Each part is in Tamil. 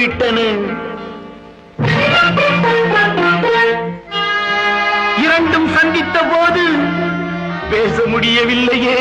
போய்விட்டன இரண்டும் சந்தித்த போது பேச முடியவில்லையே.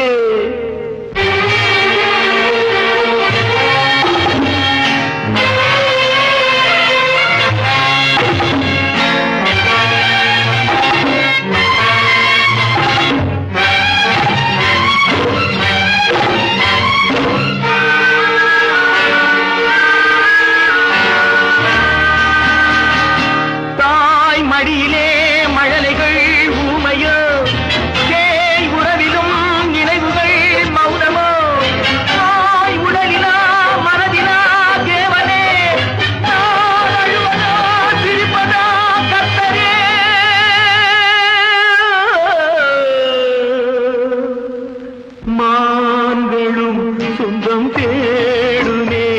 துன்பம் தேடுமே.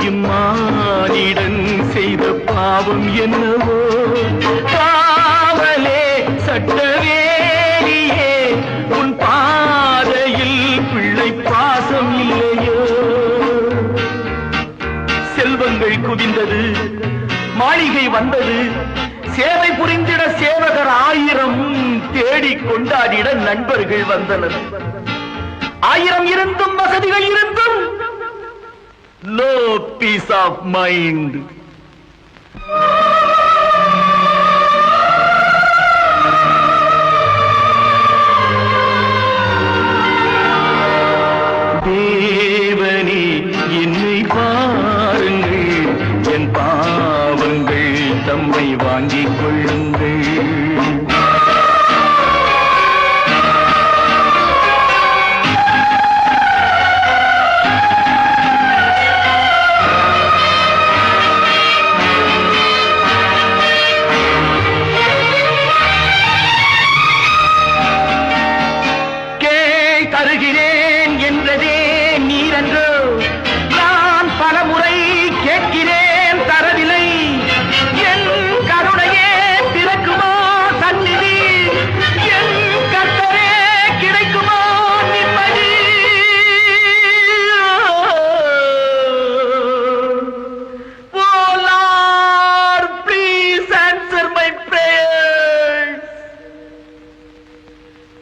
இம்மானிடன் செய்த பாவம் என்னவோ? காவலே சட்டவேலியே. உன் பாதையில் பிள்ளை பாசம் இல்லையோ? செல்வங்கள் குவிந்தது. மாளிகை வந்தது. சேவை புரிந்திட சேவகர் ஆயிரம் தேடி கொண்டாடிட நண்பர்கள் வந்தனர். ஆயிரம் இருந்தும் வசதிகள் இருந்தும். நோ பீஸ் ஆஃப் மைண்ட் தேவனே என்னை பாருங்கள். என் பாவங்கள் தம்மை வாங்கிக் கொள்ளுங்கள்.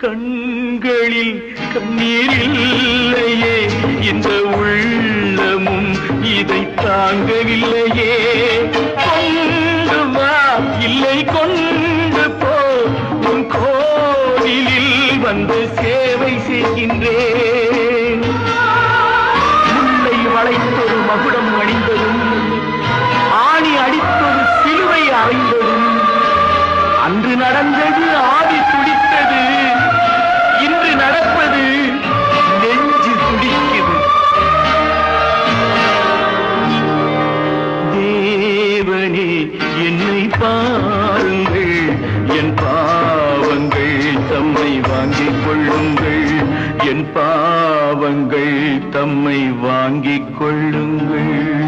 கண்களில் கண்ணீர் இல்லையே இந்த உள்ளமும் இதை தாங்கவில்லையே. கொண்டு வா இல்லை கொண்டு போ. உன் கோவிலில் வந்து சேவை செய்கின்றேன். முல்லை வளைத்தொரு மகுடம் அணிந்ததும் ஆணி அடித்தொரு சிலுவை அறைந்ததும் அன்று நடந்தது வாங்கிக் கொள்ளுங்கள். என் பாவங்கள் தம்மை வாங்கிக் கொள்ளுங்கள்.